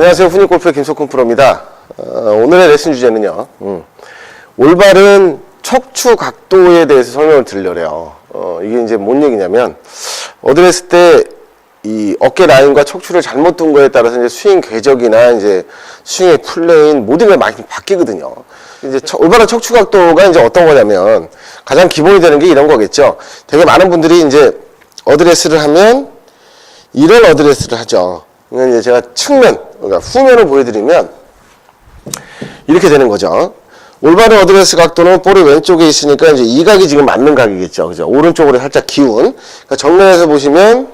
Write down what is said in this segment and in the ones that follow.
안녕하세요. 훈이골프의 김석훈 프로입니다. 어, 오늘의 레슨 주제는요. 음, 올바른 척추 각도에 대해서 설명을 드리려래요. 어, 이게 이제 뭔 얘기냐면 했을 때이 어깨 라인과 척추를 잘못 둔 거에 따라서 이제 스윙 궤적이나 이제 스윙의 플레인 모든 게 많이 바뀌거든요. 이제 처- 올바른 척추 각도가 이제 어떤 거냐면 가장 기본이 되는 게 이런 거겠죠. 되게 많은 분들이 이제 어드레스를 하면 이런 어드레스를 하죠. 이건 이제 제가 측면, 그러니까 후면을 보여드리면 이렇게 되는 거죠. 올바른 어드레스 각도는 볼이 왼쪽에 있으니까 이제 이 각이 지금 맞는 각이겠죠. 그죠? 오른쪽으로 살짝 기운. 그러니까 정면에서 보시면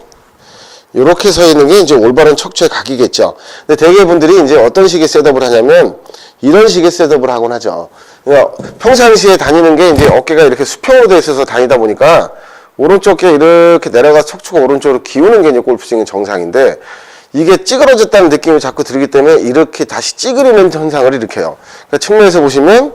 이렇게 서 있는 게 이제 올바른 척추의 각이겠죠. 근데 대개 분들이 이제 어떤 식의 셋업을 하냐면 이런 식의 셋업을 하곤 하죠. 그러니까 평상시에 다니는 게 이제 어깨가 이렇게 수평으로 돼 있어서 다니다 보니까 오른쪽 에 이렇게 내려가 척추가 오른쪽으로 기우는 게 이제 골프스윙의 정상인데 이게 찌그러졌다는 느낌이 자꾸 들기 때문에 이렇게 다시 찌그리는 현상을 일으켜요. 그러니까 측면에서 보시면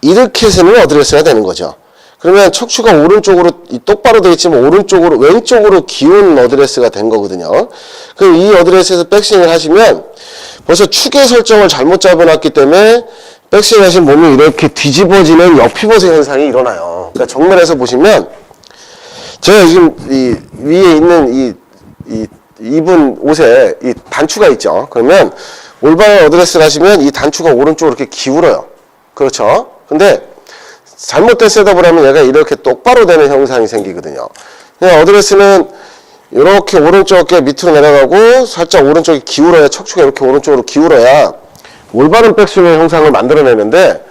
이렇게 해서는 어드레스가 되는 거죠. 그러면 척추가 오른쪽으로 이 똑바로 되어 있지만 오른쪽으로 왼쪽으로 기운 어드레스가 된 거거든요. 그럼 이 어드레스에서 백스윙을 하시면 벌써 축의 설정을 잘못 잡아놨기 때문에 백스윙 하신 몸이 이렇게 뒤집어지는 옆피벗의 현상이 일어나요. 그러니까 정면에서 보시면 제가 지금 이 위에 있는 이, 이 입은 옷에 이 단추가 있죠. 그러면 올바른 어드레스를 하시면 이 단추가 오른쪽으로 이렇게 기울어요. 그렇죠. 근데 잘못된 셋업을 하면 얘가 이렇게 똑바로 되는 형상이 생기거든요. 어드레스는 이렇게 오른쪽 어깨 밑으로 내려가고 살짝 오른쪽이 기울어야 척추가 이렇게 오른쪽으로 기울어야 올바른 백스윙의 형상을 만들어내는데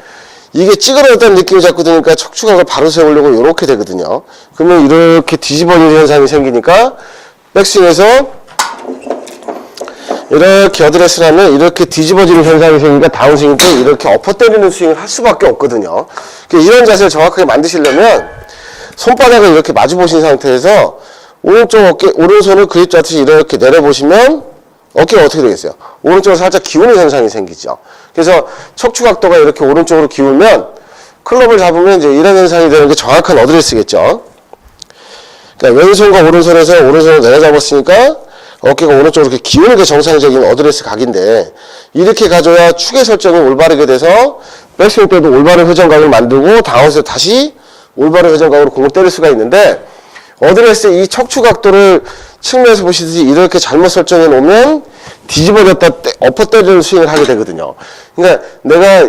이게 찌그러졌다는 느낌이 자꾸 드니까 척추가 바로 세우려고 이렇게 되거든요. 그러면 이렇게 뒤집어지는 현상이 생기니까 백스윙에서 이렇게 어드레스를 하면 이렇게 뒤집어지는 현상이 생기니까 다운스윙 때 이렇게 엎어 때리는 스윙을 할 수밖에 없거든요. 이런 자세를 정확하게 만드시려면 손바닥을 이렇게 마주 보신 상태에서 오른쪽 어깨, 오른손을 그립 잡듯이 이렇게 내려보시면 어깨가 어떻게 되겠어요? 오른쪽으로 살짝 기우는 현상이 생기죠. 그래서 척추 각도가 이렇게 오른쪽으로 기울면 클럽을 잡으면 이제 이런 현상이 되는 게 정확한 어드레스겠죠. 그러니까 왼손과 오른손에서 오른손을 내려잡았으니까 어깨가 오른쪽으로 이렇게 기우는 게 정상적인 어드레스 각인데 이렇게 가져야 축의 설정이 올바르게 돼서 백스윙 때도 올바른 회전각을 만들고 다운에서 다시 올바른 회전각으로 공을 때릴 수가 있는데 어드레스 이 척추 각도를 측면에서 보시듯이 이렇게 잘못 설정해 놓으면 뒤집어졌다 때, 엎어 때리는 스윙을 하게 되거든요. 그러니까 내가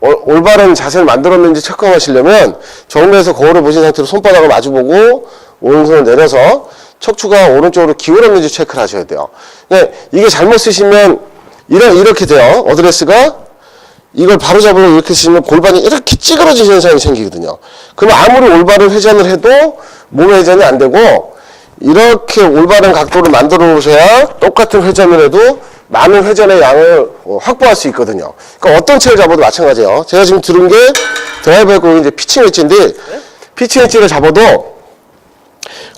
어- 올바른 자세를 만들었는지 체크하시려면 정면에서 거울을 보신 상태로 손바닥을 마주보고 오른손을 내려서 척추가 오른쪽으로 기울었는지 체크를 하셔야 돼요. 근데 이게 잘못 쓰시면 이런 이렇게 돼요. 어드레스가 이걸 바로 잡으려고 이렇게 쓰시면 골반이 이렇게 찌그러진 현상이 생기거든요. 그럼 아무리 올바른 회전을 해도 몸 회전이 안 되고 이렇게 올바른 각도를 만들어 놓으셔야 똑같은 회전을 해도 많은 회전의 양을 어, 확보할 수 있거든요. 그러니까 어떤 채를 잡아도 마찬가지예요. 제가 지금 들은 게 드라이버 공이 이제 피칭 웨지인데 피칭 웨지를 잡아도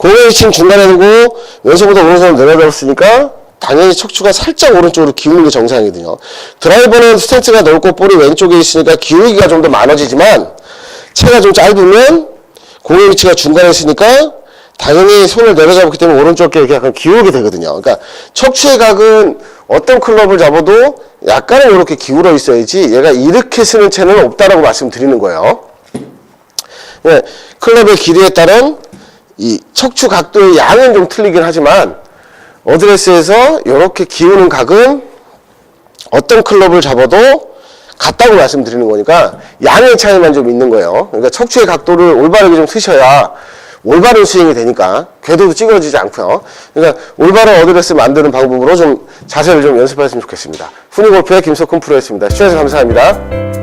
공의 위치는 중간에 두고 왼손보다 오른손을 내려잡았으니까 당연히 척추가 살짝 오른쪽으로 기우는 게 정상이거든요. 드라이버는 스탠스가 넓고 볼이 왼쪽에 있으니까 기울기가 좀 더 많아지지만 채가 좀 짧으면 공의 위치가 중간에 있으니까 당연히 손을 내려잡았기 때문에 오른쪽 어깨 이렇게 약간 기울게 되거든요. 그러니까 척추의 각은 어떤 클럽을 잡아도 약간은 이렇게 기울어 있어야지 얘가 이렇게 쓰는 채는 없다라고 말씀드리는 거예요. 예, 클럽의 길이에 따른 이 척추 각도의 양은 좀 틀리긴 하지만 어드레스에서 이렇게 기우는 각은 어떤 클럽을 잡아도 같다고 말씀드리는 거니까 양의 차이만 좀 있는 거예요. 그러니까 척추의 각도를 올바르게 좀 쓰셔야 올바른 스윙이 되니까 궤도도 찌그러지지 않고요. 그러니까 올바른 어드레스 만드는 방법으로 좀 자세를 좀 연습하셨으면 좋겠습니다. 후니골프의 김석훈 프로였습니다. 시청해주셔서 감사합니다.